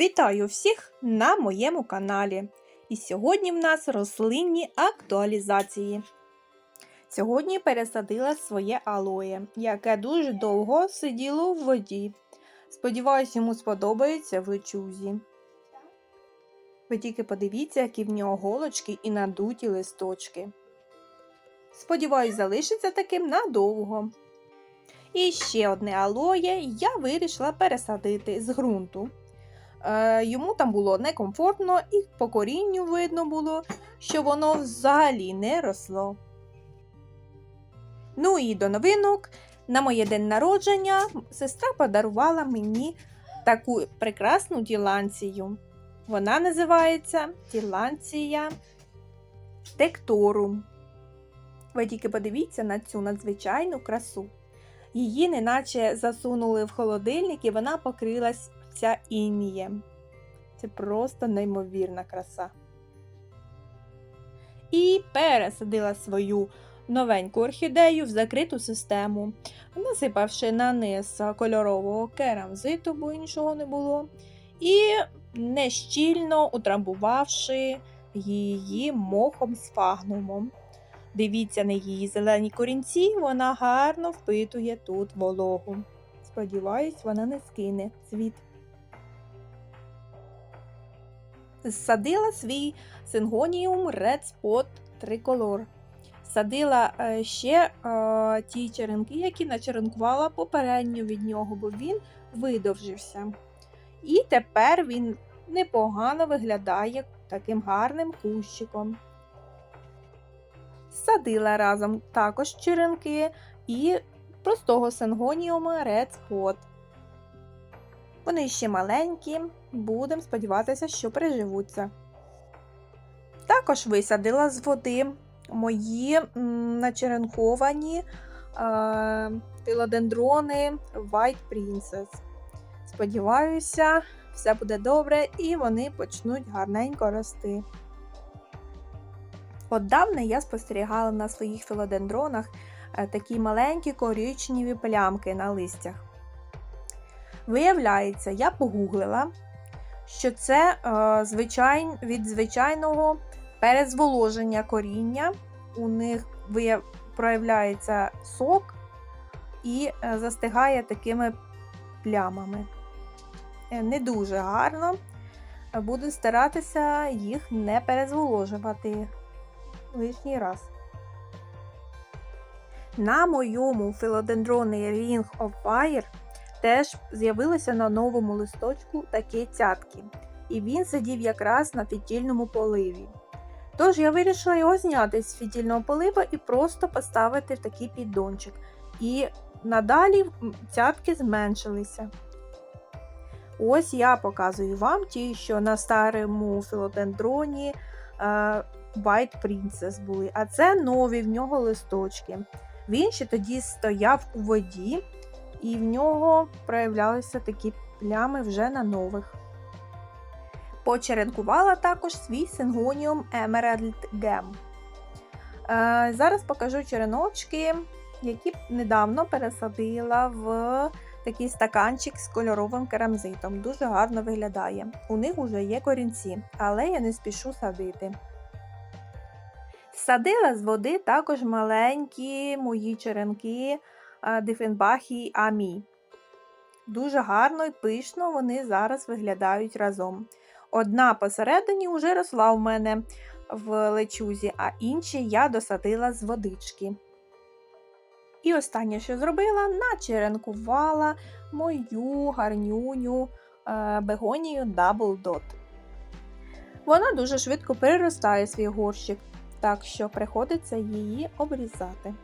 Вітаю всіх на моєму каналі. І сьогодні в нас рослинні актуалізації. Сьогодні пересадила своє алоє, яке дуже довго сиділо в воді. Сподіваюсь, йому сподобається в лечузі. Ви тільки подивіться, які в нього голочки і надуті листочки. Сподіваюсь, залишиться таким надовго. І ще одне алоє я вирішила пересадити з ґрунту. Е, йому там було некомфортно, і по корінню видно було, що воно взагалі не росло. Ну і до новинок, на моє день народження сестра подарувала мені таку прекрасну діланцію. Вона називається діланція текторум. Ви тільки подивіться на цю надзвичайну красу. Її неначе засунули в холодильник і вона покрилась вся інієм. Це просто неймовірна краса. І пересадила свою новеньку орхідею в закриту систему, насипавши на низ кольорового керамзиту, бо іншого не було, і нещільно утрамбувавши її мохом з фагнумом. Дивіться на її зелені корінці, вона гарно впитує тут вологу. Сподіваюсь, вона не скине цвіт. Садила свій сингоніум Red Spot Tricolor. Садила е, ще е, ті черенки, які начеренкувала попередньо від нього, бо він видовжився. І тепер він непогано виглядає таким гарним кущиком. Садила разом також черенки і простого сингоніума Red Spot. Вони ще маленькі, будемо сподіватися, що приживуться. Також висадила з води мої начеренковані е, White Princess. Сподіваюся, все буде добре і вони почнуть гарненько рости. От давно я спостерігала на своїх філодендронах е, такі маленькі коричневі плямки на листях. Виявляється, я погуглила, що це е, звичай, від звичайного перезволоження коріння. У них вияв, проявляється сок і е, застигає такими плямами. Е, не дуже гарно. Буду старатися їх не перезволожувати лишній раз. На моєму філодендрони Ring of Fire теж з'явилися на новому листочку такі цятки, і він сидів якраз на фітільному поливі. Тож я вирішила його зняти з фітільного полива і просто поставити в такий піддончик. І надалі цятки зменшилися. Ось я показую вам ті, що на старому філодендроні е, White Princess були. А це нові в нього листочки. Він ще тоді стояв у воді, і в нього проявлялися такі плями вже на нових. Почеренкувала також свій сингоніум Emerald Gem. Е, зараз покажу череночки, які недавно пересадила в такий стаканчик з кольоровим керамзитом. Дуже гарно виглядає. У них вже є корінці, але я не спішу садити. Садила з води також маленькі мої черенки Дифенбахі Амі. Дуже гарно і пишно вони зараз виглядають разом. Одна посередині вже росла в мене в лечузі, а інші я досадила з водички. І останнє, що зробила, начеренкувала мою гарнюню бегонію Double Dot. Вона дуже швидко переростає свій горщик, так що приходиться її обрізати.